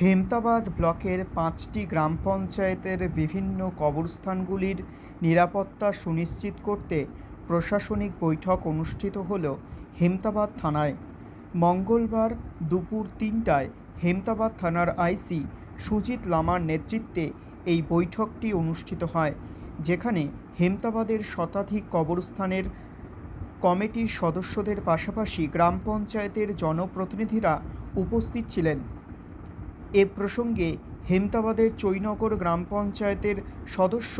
হেমতাবাদ ব্লকের পাঁচটি গ্রাম পঞ্চায়েতের বিভিন্ন কবরস্থানগুলির নিরাপত্তা সুনিশ্চিত করতে প্রশাসনিক বৈঠক অনুষ্ঠিত হল হেমতাবাদ থানায়। মঙ্গলবার দুপুর তিনটায় হেমতাবাদ থানার আইসি সুজিত লামার নেতৃত্বে এই বৈঠকটি অনুষ্ঠিত হয়, যেখানে হেমতাবাদের শতাধিক কবরস্থানের কমিটির সদস্যদের পাশাপাশি গ্রাম পঞ্চায়েতের জনপ্রতিনিধিরা উপস্থিত ছিলেন। এ প্রসঙ্গে হেমতাবাদের চৈনগর গ্রাম পঞ্চায়েতের সদস্য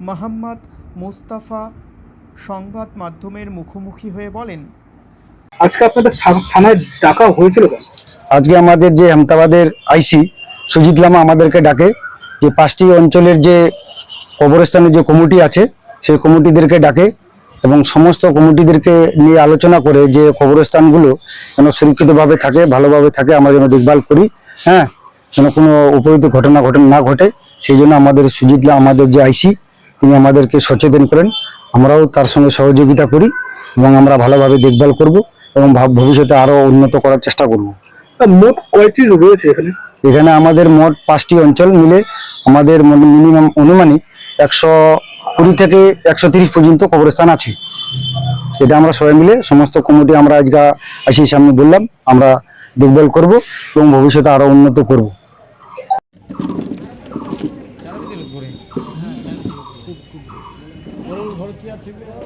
মোহাম্মদ মুস্তাফা সংবাদ মাধ্যমের মুখোমুখি হয়ে বলেন আজকে আপনাদের থানায় ডাকা হয়েছিল আজকে আমাদের যে আহমেদাবাদের আইসি সুজিত লামা আমাদেরকে ডাকে যে পাঁচটি অঞ্চলের যে কবরস্থানের যে কমিটি আছে সেই কমিটিদেরকে ডাকে এবং সমস্ত কমিটিদেরকে নিয়ে আলোচনা করে যে কবরস্থানগুলো যেন সুরক্ষিতভাবে থাকে ভালোভাবে থাকে আমরা যেন দেখভাল করি। হ্যাঁ যেন কোনো উপরিত ঘটনা ঘটনা না ঘটে সেই জন্য আমাদের সুজিত লা- আমাদের যে আইসি তিনি আমাদেরকে সচেতন করেন। আমরাও তার সঙ্গে সহযোগিতা করি এবং আমরা ভালোভাবে দেখভাল করব এবং ভাব- ভবিষ্যতে আরও উন্নত করার চেষ্টা করব। মোট কয়টি রয়েছে এখানে? এখানে আমাদের মোট পাঁচটি অঞ্চল মিলে আমাদের মিনিমাম অনুমানিক একশো কুড়ি থেকে একশো তিরিশ পর্যন্ত কবরস্থান আছে। এটা আমরা সবাই মিলে সমস্ত কমিটি আমরা আজকে আসি সামনে বললাম আমরা দেখভাল করব এবং ভবিষ্যতে আরও উন্নত করব।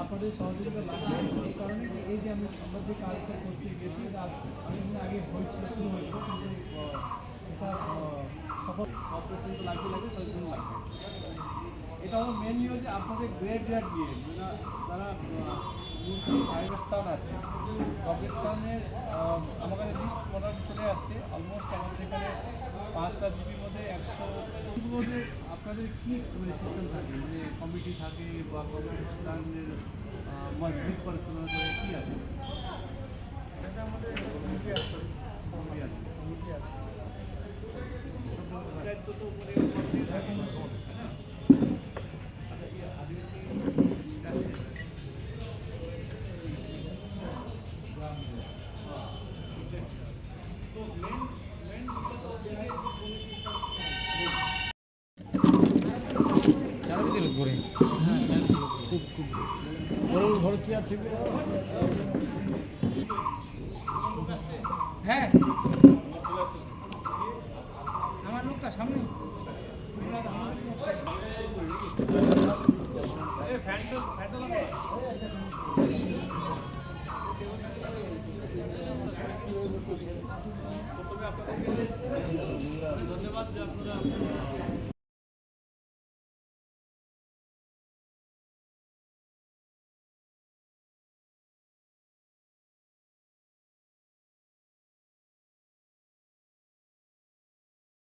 আপনাদের সহযোগিতা লাগবে এই কারণে যে এই যে আমি আমরা যে কাজটা করতে গেছি আমি আগে হয়েছিল শুরু হয়েছিল কিন্তু এটা সফল অপারেশন তো লাগিয়ে লাগে সেই লাগবে এটা হলো মেন ইয়ে যে আপনাদের গ্রেড গ্রেড দিয়ে যারা কবরস্থান আছে কবরস্থানের আমার কাছে লিস্ট মোটামুটি চলে আসছে অলমোস্ট আমাদের এখানে পাঁচটা জিবির মধ্যে একশো আপনাদের কী মানে সিস্টেম থাকে? মানে কমিটি থাকে বা কমিটির মসজিদ পরিচালনা করে কী আছে? এটা আমাদের কমিটি আছে। কমিটি আছে। দায়িত্ব তো উপরে থাকে ছিল হ্যাঁ। আমার লোকটা সামনে। ধন্যবাদ আপনারা